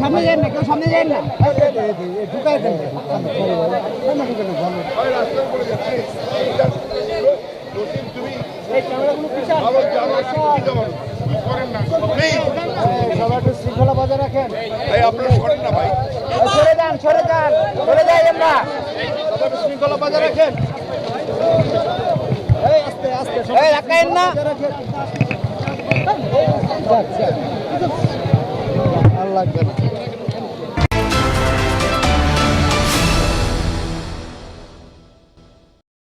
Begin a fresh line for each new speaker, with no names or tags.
সামনে যান না কেউ সামনে যান না ঢুকাই দেন শৃঙ্খলা বজায় রাখেন
আপনারা সরেন না ভাই
সরে যান সরে যান সরে যাই আমরা শৃঙ্খলা বজায় রাখেন এই রাখাইন না আর লাগবে না